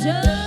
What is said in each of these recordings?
just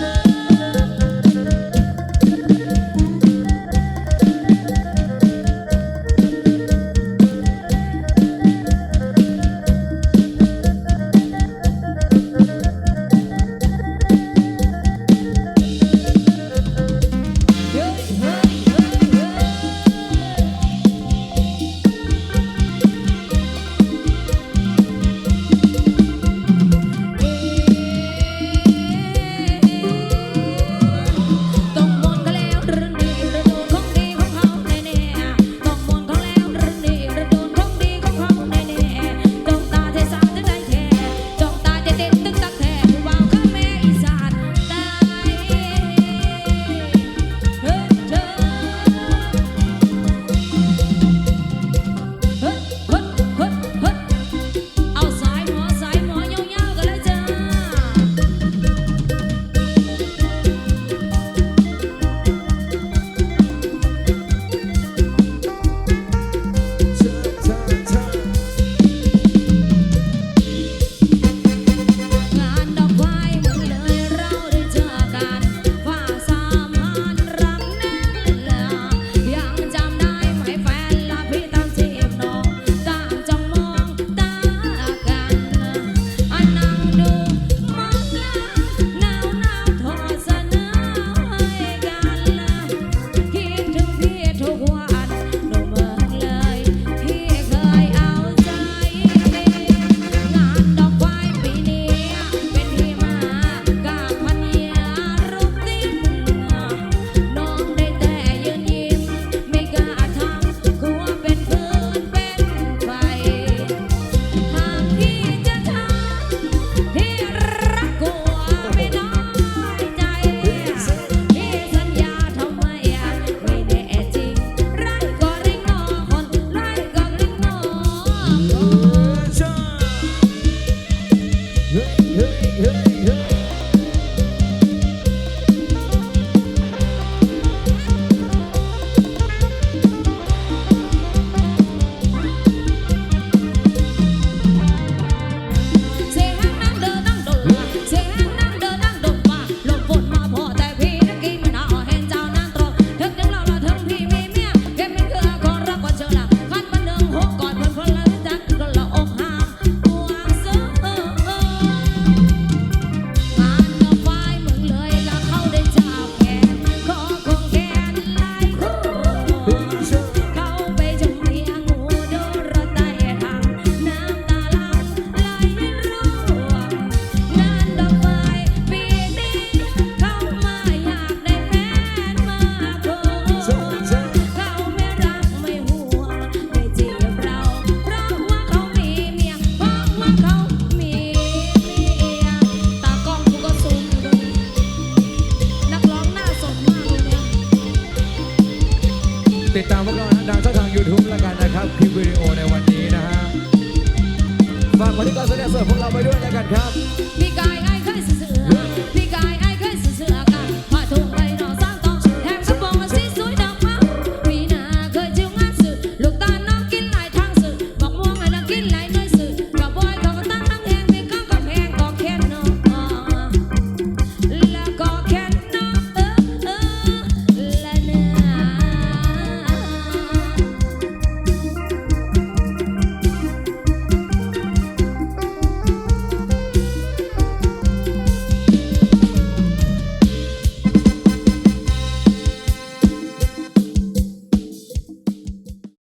ติดตามพวกเราดังช่องทางยูทูบแล้วกันนะครับคลิปวิดีโอในวันนี้นะฮะฝากผลงานการแสดงเสริมพวกเราไปด้วยแล้วกันครับ มีการ